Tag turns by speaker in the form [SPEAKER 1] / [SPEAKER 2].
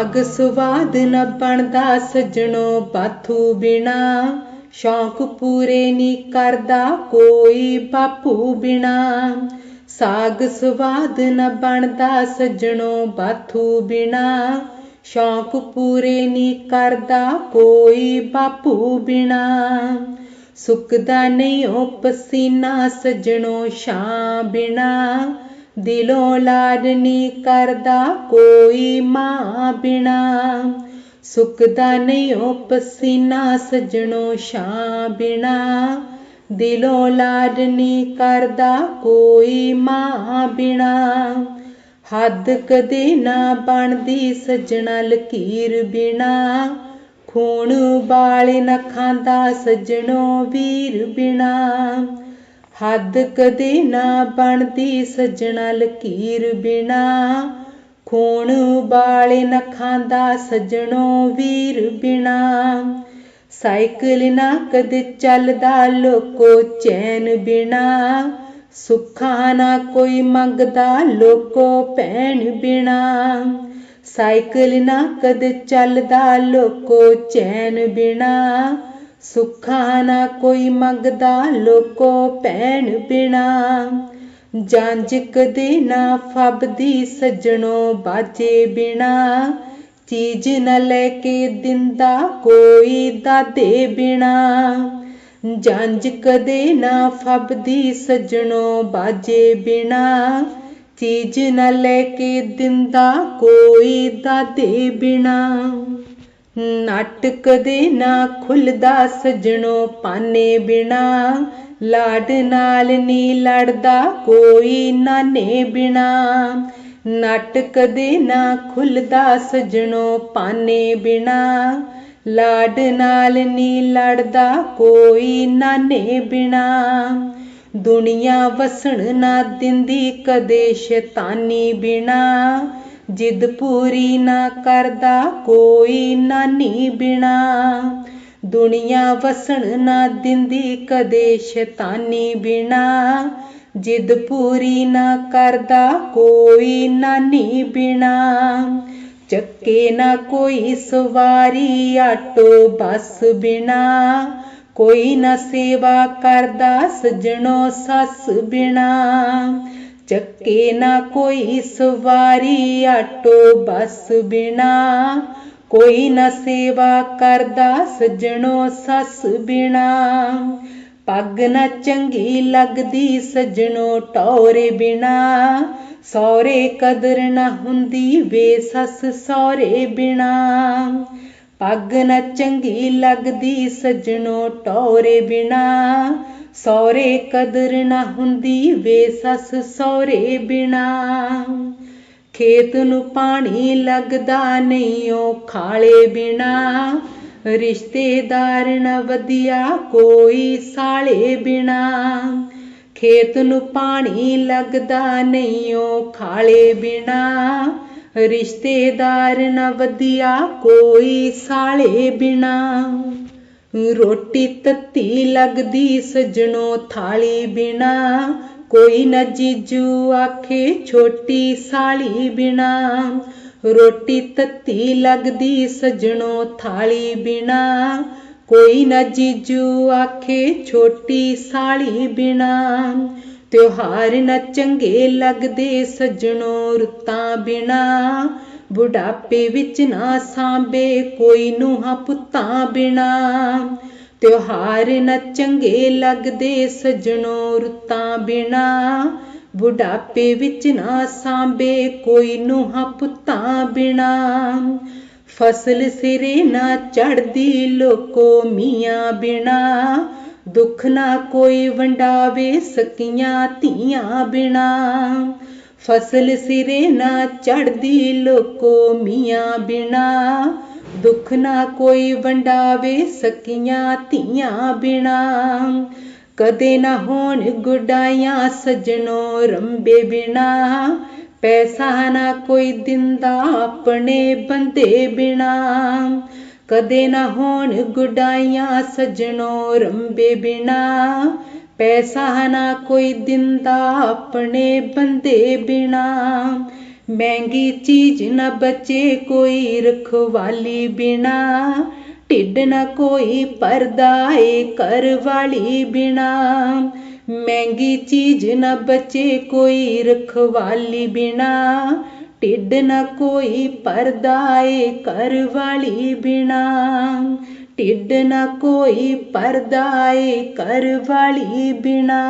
[SPEAKER 1] ਸਾਗ ਸਵਾਦ ਨ ਬਣਦਾ ਸਜਣੋ ਬਾਥੂ ਬਿਨਾ। ਸ਼ੌਂਕ ਪੂਰੇ ਨੀ ਕਰਦਾ ਕੋਈ ਬਾਪੂ ਬਿਨਾ। ਸਾਗ ਸਵਾਦ ਨ ਬਣਦਾ ਸਜਣੋ ਬਾਥੂ ਬਿਨਾ। ਸ਼ੌਂਕ ਪੂਰੇ ਨੀ ਕਰਦਾ ਕੋਈ ਬਾਪੂ ਬਿਨਾ। ਸੁੱਕਦਾ ਨਹੀਂ ਉਹ ਪਸੀਨਾ ਸਜਣੋ ਸ਼ਾਂ ਬਿਨਾ। ਦਿਲੋਂ ਲਾਡ ਨੀ ਕਰਦਾ ਕੋਈ ਮਾਂ ਬਿਨਾ। ਸੁੱਕਦਾ ਨਹੀਂ ਉਹ ਪਸੀਨਾ ਸਜਣੋ ਸ਼ਾਂ ਬਿਨਾ। ਦਿਲੋਂ ਲਾਡ ਨਹੀਂ ਕਰਦਾ ਕੋਈ ਮਾਂ ਬਿਨਾ। ਹੱਦ ਕਦੇ ਨਾ ਬਣਦੀ ਸਜਣਾ ਲਕੀਰ ਬਿਨਾ। ਖੂਨ ਬਾਲੇ ਨਾ ਖਾਂਦਾ ਸਜਣੋ ਵੀਰ ਬਿਨਾ। ਹੱਦ ਕਦੇ ਨਾ ਬਣਦੀ ਸਜਣਾ ਲਕੀਰ ਬਿਨਾ। ਖੂਨ ਬਾਲੇ ਨਾ ਖਾਂਦਾ ਸੱਜਣੋ ਵੀਰ ਬਿਨਾ। ਸਾਈਕਲ ਨਾ ਕਦੇ ਚੱਲਦਾ ਲੋਕੋ ਚੈਨ ਬਿਨਾ। ਸੁੱਖਾ ਨਾ ਕੋਈ ਮੰਗਦਾ ਲੋਕੋ ਭੈਣ ਬਿਨਾ। ਸਾਈਕਲ ਨਾ ਕਦੇ ਚੱਲਦਾ ਲੋਕੋ ਚੈਨ ਬਿਨਾ। ਸੁੱਖਾ ਨਾ ਕੋਈ ਮੰਗਦਾ ਲੋਕੋ ਭੈਣ ਬਿਨਾ। ਜਾਂਝ ਕਦੇ ਨਾ ਫੱਬਦੀ ਸੱਜਣੋ ਬਾਜੇ ਬਿਨਾ। ਚੀਜ਼ ਨਾ ਲੈ ਕੇ ਦਿੰਦਾ ਕੋਈ ਦਾਦੇ ਬਿਨਾ। ਜਾਂਝ ਕਦੇ ਨਾ ਫੱਬਦੀ ਸੱਜਣੋ ਬਾਜੇ ਬਿਨਾ। ਚੀਜ਼ ਨਾ ਲੈ ਕੇ ਦਿੰਦਾ ਕੋਈ ਦਾਦੇ ਬਿਨਾ। ਨੱਟ ਕਦੇ ਨਾ ਖੁੱਲਦਾ ਸਜਣੋ ਪਾਨੇ ਬਿਨਾ। ਲਾਡ ਨਾਲ ਨੀ ਲੜਦਾ ਕੋਈ ਨਾਨੇ ਬਿਨਾ। ਨੱਟ ਕਦੇ ਨਾ ਖੁੱਲਦਾ ਸਜਣੋ ਪਾਨੇ ਬਿਨਾ। ਲਾਡ ਨਾਲ ਨੀ ਲੜਦਾ ਕੋਈ ਨਾਨੇ ਬਿਨਾ। ਦੁਨੀਆ ਵਸਣ ਨਾ ਦਿੰਦੀ ਕਦੇ ਸ਼ੈਤਾਨੀ ਬਿਨਾ। ਜਿੱਦ ਪੂਰੀ ਨਾ ਕਰਦਾ, ਕੋਈ ਨਾਨੀ ਬਿਨਾ। ਦੁਨੀਆ ਵਸਣ ਨਾ ਦਿੰਦੀ, ਕਦੇ ਸ਼ੈਤਾਨੀ ਬਿਨਾ। ਜਿੱਦ ਪੂਰੀ ਨਾ ਕਰਦਾ, ਕੋਈ ਨਾਨੀ ਬਿਨਾ। ਚੱਕੇ ਨਾ ਕੋਈ ਸਵਾਰੀ, ਆਟੋ, ਬੱਸ ਬਿਨਾ। ਕੋਈ ਨਾ ਸੇਵਾ ਕਰਦਾ, ਸਜਣੋ ਸੱਸ ਬਿਨਾ। ਚੱਕੇ ਨਾ ਕੋਈ ਸਵਾਰੀ, ਆਟੋ, ਬੱਸ ਬਿਨਾ। ਕੋਈ ਨਾ ਸੇਵਾ ਕਰਦਾ ਸੱਜਣੋ ਸੱਸ ਬਿਨਾ। ਪੱਗ ਨਾ ਚੰਗੀ ਲੱਗਦੀ ਸੱਜਣੋ ਟੌਰੇ ਬਿਨਾ। ਸੌਰੇ ਕਦਰ ਨਾ ਹੁੰਦੀ ਵੇ ਸੱਸ ਸੌਰੇ ਬਿਨਾ। ਪੱਗ ਨਾ ਚੰਗੀ ਲੱਗਦੀ ਸੱਜਣੋ ਟੌਰੇ ਬਿਨਾ। ਸੌਰੇ ਕਦਰ ਨਾ ਹੁੰਦੀ ਵੇ ਸੱਸ ਸੌਰੇ ਬਿਨਾ। ਖੇਤ ਨੂੰ ਪਾਣੀ ਲੱਗਦਾ ਨਹੀਂ ਉਹ ਖਾਲੇ ਬਿਨਾ। ਰਿਸ਼ਤੇਦਾਰ ਨਾ ਵਧੀਆ ਕੋਈ ਸਾਲੇ ਬਿਨਾ। ਖੇਤ ਨੂੰ ਪਾਣੀ ਲੱਗਦਾ ਨਹੀਂ ਉਹ ਖਾਲੇ ਬਿਨਾ। ਰਿਸ਼ਤੇਦਾਰ ਨਾ ਵਧੀਆ ਕੋਈ ਸਾਲੇ ਬਿਨਾ। ਰੋਟੀ ਤੱਤੀ ਲੱਗਦੀ ਸਜਣੋ ਥਾਲੀ ਬਿਨਾ। ਕੋਈ ਨਾ ਜੀਜੂ ਆਖੇ ਛੋਟੀ ਸਾਲੀ ਬਿਨਾ। ਰੋਟੀ ਤੱਤੀ ਲੱਗਦੀ ਸਜਣੋ ਥਾਲੀ ਬਿਨਾ। ਕੋਈ ਨਾ ਜੀਜੂ ਆਖੇ ਛੋਟੀ ਸਾਲੀ ਬਿਨਾ। ਤਿਉਹਾਰ ਨਾ ਚੰਗੇ ਲੱਗਦੇ ਸਜਣੋ ਰੁੱਤਾਂ ਬਿਨਾ। ਬੁਢਾਪੇ ਵਿੱਚ ਨਾ ਸਾਂਬੇ ਕੋਈ ਨੂੰਹਾਂ ਪੁੱਤਾਂ ਬਿਨਾ। ਤਿਉਹਾਰ ਨਾ ਚੰਗੇ ਲੱਗਦੇ ਸਜਣੋ ਰੁੱਤਾਂ ਬਿਨਾ। ਬੁਢਾਪੇ ਵਿੱਚ ਨਾ ਸਾਂਬੇ ਕੋਈ ਨੂੰਹਾਂ ਪੁੱਤਾਂ ਬਿਨਾ। ਫਸਲ ਸਿਰੇ ਨਾ ਚੜਦੀ ਲੋਕੋ ਮੀਆਂ ਬਿਨਾ। ਦੁੱਖ ਨਾ ਕੋਈ ਵੰਡਾਵੇ ਸਕੀਆਂ ਧੀਆਂ ਬਿਨਾ। ਫਸਲ ਸਿਰੇ ਨਾ ਚੜਦੀ ਲੋਕੋ ਮੀਆਂ ਬਿਨਾ। ਦੁੱਖ ਨਾ ਕੋਈ ਵੰਡਾਵੇ ਸਕੀਆਂ ਧੀਆਂ ਬਿਨਾ। ਕਦੇ ਨਾ ਹੋਣ ਗੁਡਾਈਆਂ ਸਜਣੋ ਰੰਬੇ ਬਿਨਾ। ਪੈਸਾ ਨਾ ਕੋਈ ਦਿੰਦਾ ਆਪਣੇ ਬੰਦੇ ਬਿਨਾ। ਕਦੇ ਨਾ ਹੋਣ ਗੁਡਾਈਆਂ ਸਜਣੋ ਰੰਬੇ ਬਿਨਾ। ਪੈਸਾ ਨਾ ਕੋਈ ਦਿੰਦਾ ਆਪਣੇ ਬੰਦੇ ਬਿਨਾ। ਮਹਿੰਗੀ ਚੀਜ਼ ਨਾ ਬਚੇ ਕੋਈ ਰਖਵਾਲੀ ਬਿਨਾ। ਢਿੱਡ ਨਾ ਕੋਈ ਪਰਦਾ ਏ ਘਰ ਵਾਲੀ ਬਿਨਾ। ਮਹਿੰਗੀ ਚੀਜ਼ ਨਾ ਬਚੇ ਕੋਈ ਰਖਵਾਲੀ ਬਿਨਾ। ਢਿੱਡ ਨਾ ਕੋਈ ਪਰਦਾ ਏ ਘਰ ਵਾਲੀ ਬਿਨਾ। ਢਿੱਡ ਨਾ ਕੋਈ ਪਰਦਾ ਏ ਘਰ ਵਾਲੀ ਬਿਨਾ।